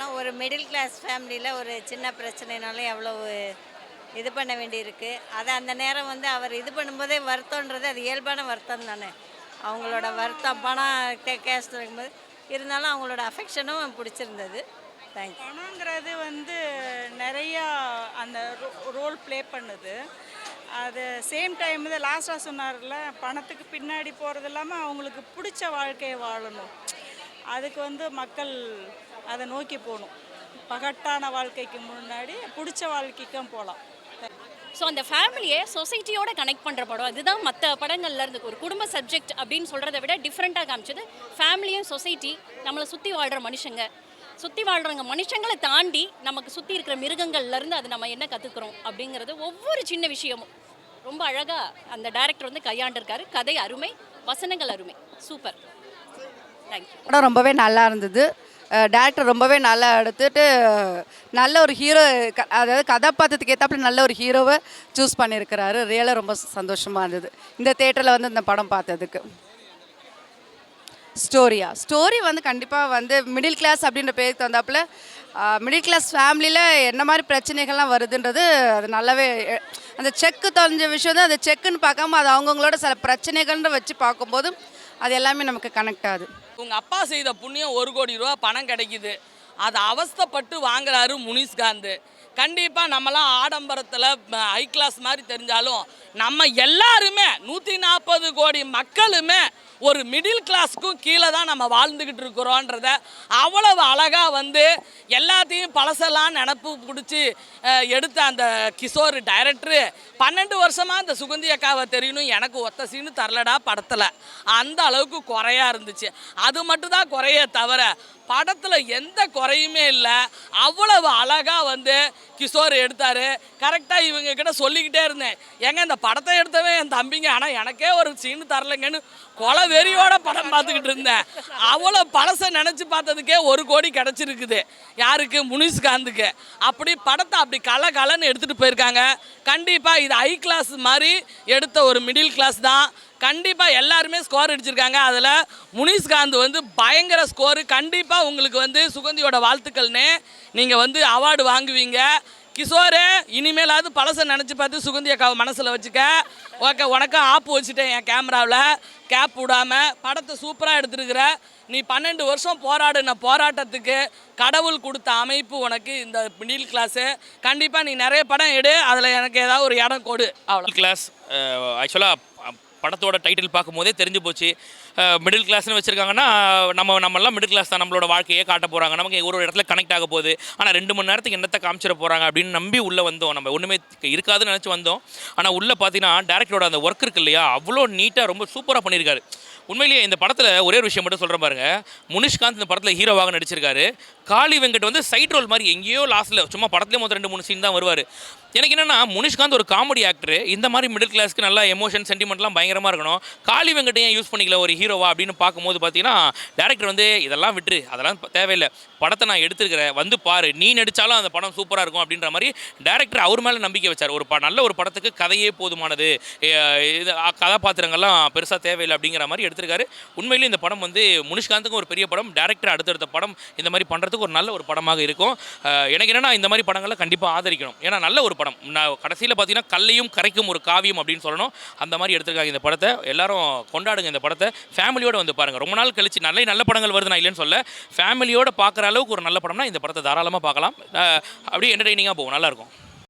சொல்கிறேன்னா ஒரு middle class ஃபேமிலியில் ஒரு சின்ன பிரச்சனைனாலும் எவ்வளோ இது பண்ண வேண்டியிருக்கு. அதை அந்த நேரம் வந்து அவர் இது பண்ணும்போதே வருத்தம்ன்றது அது இயல்பான வருத்தம் தானே. அவங்களோட வருத்தம் பணம் கேஷ் இருக்கும்போது இருந்தாலும் அவங்களோட அஃபெக்ஷனும் பிடிச்சிருந்தது. தேங்க்யூ பணங்கிறது வந்து நிறையா அந்த ரோல் ப்ளே பண்ணுது. அது சேம் டைம் இது லாஸ்ட்டாக சொன்னார்ல பணத்துக்கு பின்னாடி போகிறது இல்லாமல் அவங்களுக்கு பிடிச்ச வாழ்க்கையை வாழணும். அதுக்கு வந்து மக்கள் அதை நோக்கி போகணும். பகட்டான வாழ்க்கைக்கு முன்னாடி பிடிச்ச வாழ்க்கைக்கும் போகலாம். ஸோ அந்த ஃபேமிலியை சொசைட்டியோட கனெக்ட் பண்ணுற படம். அதுதான் மற்ற படங்கள்ல இருந்து ஒரு குடும்ப சப்ஜெக்ட் அப்படின்னு சொல்கிறத விட டிஃப்ரெண்ட்டாக காமிச்சது. ஃபேமிலியும் சொசைட்டி நம்மளை சுற்றி வாழ்கிற மனுஷங்க. சுற்றி வாழ்கிறவங்க மனுஷங்களை தாண்டி நமக்கு சுற்றி இருக்கிற மிருகங்கள்லேருந்து அது நம்ம என்ன கற்றுக்குறோம் அப்படிங்கிறது ஒவ்வொரு சின்ன விஷயமும். ரொம்ப அழகாக அந்த டைரக்டர் வந்து கையாண்டிருக்காரு. கதை அருமை வசனங்கள் அருமை. சூப்பர் தேங்க்யூ படம் ரொம்பவே நல்லா இருந்தது. டேரக்டர் ரொம்பவே நல்லா எடுத்துட்டு நல்ல ஒரு ஹீரோ அதாவது கதாபாத்திரத்துக்கு ஏற்றாப்புல நல்ல ஒரு ஹீரோவை சூஸ் பண்ணியிருக்கிறாரு ரியலாக ரொம்ப சந்தோஷமாக இருந்தது. இந்த தேட்டரில் வந்து இந்த படம் பார்த்ததுக்கு. ஸ்டோரியா ஸ்டோரி வந்து கண்டிப்பாக வந்து மிடில் கிளாஸ் அப்படின்ற பேருக்கு தந்தாப்புல மிடில் கிளாஸ் ஃபேமிலியில் என்ன மாதிரி பிரச்சனைகள்லாம் வருதுன்றது அது நல்லாவே அந்த செக்கு தொலைஞ்ச விஷயம் தான். அந்த செக்குன்னு பார்க்காம அது அவங்கவுங்களோட சில பிரச்சனைகள்னு வச்சு பார்க்கும்போது அது எல்லாமே நமக்கு கனெக்ட் ஆகுது. உங்கள் அப்பா செய்த புண்ணியம் ஒரு கோடி ரூபா பணம் கிடைக்குது. அதை அவஸ்தைப்பட்டு வாங்குறாரு முனிஷ்காந்த் கண்டிப்பாக நம்மலாம் ஆடம்பரத்தில் ஹை கிளாஸ் மாதிரி தெரிஞ்சாலும் நம்ம எல்லாருமே நூற்றி நாற்பது கோடி மக்களுமே ஒரு மிடில் கிளாஸ்க்கும் கீழே தான் நம்ம வாழ்ந்துக்கிட்டு இருக்கிறோன்றத அவ்வளவு அழகாக வந்து எல்லாத்தையும் பழசெல்லாம் நினப்பு பிடிச்சி எடுத்த அந்த கிஷோர் டைரக்டரு பன்னெண்டு வருஷமாக அந்த சுகந்தி அக்காவை தெரியணும் எனக்கு ஒத்த சீனு தரலடா படத்தில். அந்த அளவுக்கு குறையாக இருந்துச்சு. அது மட்டும் தான் தவிர படத்தில் எந்த குறையுமே இல்லை. அவ்வளவு அழகாக வந்து கிஷோர் எடுத்தார். கரெக்டாக இவங்க கிட்ட சொல்லிக்கிட்டே இருந்தேன். ஏங்க இந்த படத்தை எடுத்தவன் என் தம்பிங்க ஆனால் எனக்கே ஒரு சீனு தரலைங்கன்னு கொலை வெறியோட படம் பார்த்துக்கிட்டு இருந்தேன். அவ்வளோ பழசை நினச்சி பார்த்ததுக்கே ஒரு கோடி கிடச்சிருக்குது. யாருக்கு? முனிஷ்காந்துக்கு. அப்படி படத்தை அப்படி கல கலன்னு எடுத்துகிட்டு போயிருக்காங்க. கண்டிப்பாக இது ஹை கிளாஸ் மாதிரி எடுத்த ஒரு மிடில் கிளாஸ் தான். கண்டிப்பாக எல்லாருமே ஸ்கோர் அடிச்சிருக்காங்க. அதில் முனிஷ்காந்த் வந்து பயங்கர ஸ்கோரு கண்டிப்பாக உங்களுக்கு வந்து சுகந்தியோட வாழ்த்துக்கள்னு நீங்கள் வந்து அவார்டு வாங்குவீங்க. கிஷோரு இனிமேலாவது பழசை நினச்சி பார்த்து சுகந்தி அக்காவை மனசில் வச்சுக்க. ஓகே உனக்கும் ஆப்பு வச்சுட்டேன் என் கேமராவில். கேப் விடாமல் படத்தை சூப்பராக எடுத்துருக்குற. நீ பன்னெண்டு வருஷம் போராடின போராட்டத்துக்கு கடவுள் கொடுத்த அமைப்பு உனக்கு இந்த மிடில் கிளாஸு கண்டிப்பாக நீ நிறைய படம் எடு. அதில் எனக்கு ஏதாவது ஒரு இடம் கொடு. அவ்வளோ கிளாஸ் ஆக்சுவலாக படத்தோட டைட்டில் பார்க்கும்போதே தெரிஞ்சு போச்சு. மிடில் கிளாஸ்னு வச்சுருக்காங்கன்னா நம்ம நம்மலாம் மிடில் கிளாஸ் தான் நம்மளோட வாழ்க்கையே காட்ட போகிறாங்க நமக்கு ஒரு இடத்துல கனெக்ட் ஆக போகுது. ஆனால் ரெண்டு மணி நேரத்துக்கு என்னத்தை காமிச்சிட போகிறாங்க அப்படின்னு நம்பி உள்ளே வந்தோம். நம்ம ஒன்றுமே இருக்காதுன்னு நினச்சி வந்தோம். ஆனால் உள்ளே பார்த்தீங்கன்னா டேரக்டரோட அந்த ஒர்க் இருக்கு இல்லையா? அவ்வளோ நீட்டாக ரொம்ப சூப்பராக பண்ணியிருக்காரு. உண்மையிலேயே இந்த படத்தில் ஒரே ஒரு விஷயம் மட்டும் சொல்கிறேன் பாருங்க. முனிஷ்காந்த் இந்த படத்தில் ஹீரோவாக நடிச்சிருக்காரு. காளி வெங்கட் வந்து சைட் ரோல் மாதிரி எங்கேயோ லாஸ்ட்டில் சும்மா படத்துலேயே மொத்தம் ரெண்டு மூணு சீன் தான் வருவார். எனக்கு என்னென்னா முனிஷ்காந்த் ஒரு காமெடி ஆக்டர் இந்த மாதிரி மிடில் கிளாஸ்க்கு நல்லா எமோஷன் சென்டிமெண்ட்லாம் பயங்கரமாக இருக்கணும். காளி வெங்கட் ஏன் யூஸ் பண்ணிக்கல ஒரு ஹீரோவா அப்படின்னு பார்க்கும்போது பார்த்தீங்கன்னா டேரக்டர் வந்து இதெல்லாம் விட்டுரு. அதெல்லாம் தேவையில்லை. படத்தை நான் எடுத்துருக்கிறேன். வந்து பாரு. நீ நடித்தாலும் அந்த படம் சூப்பராக இருக்கும். அப்படின்ற மாதிரி டேரக்டர் அவர் மேலே நம்பிக்கை வச்சார். ஒரு ப நல்ல ஒரு படத்துக்கு கதையே போதுமானது. இது கதாபாத்திரங்கள்லாம் பெருசாக தேவையில்லை அப்படிங்கிற மாதிரி எடுத்து எடுத்திருக்காரு. உண்மையிலே இந்த படம் வந்து முனிஷ்காந்துக்கும் ஒரு பெரிய படம் டேரக்டர் அடுத்தடுத்த படம் இந்த மாதிரி பண்ணுறதுக்கு ஒரு நல்ல ஒரு படமாக இருக்கும். எனக்கு என்னன்னா இந்த மாதிரி படங்களை கண்டிப்பாக ஆதரிக்கணும். ஏன்னா நல்ல ஒரு படம். நான் கடைசியில் பார்த்தீங்கன்னா கல்லையும் கரைக்கும் ஒரு காவியம் அப்படின்னு சொல்லணும். அந்த மாதிரி எடுத்திருக்காங்க இந்த படத்தை. எல்லாரும் கொண்டாடுங்க இந்த படத்தை. ஃபேமிலியோடு வந்து பாருங்கள் ரொம்ப நாள் கழிச்சு நல்ல நல்ல படங்கள் வருது நான் இல்லைன்னு சொல்ல. ஃபேமிலியோடு பார்க்குற அளவுக்கு ஒரு நல்ல படம்னா இந்த படத்தை தாராளமாக பார்க்கலாம் அப்படியே என்டர்டெய்னிங்காக போகும். நல்லாயிருக்கும்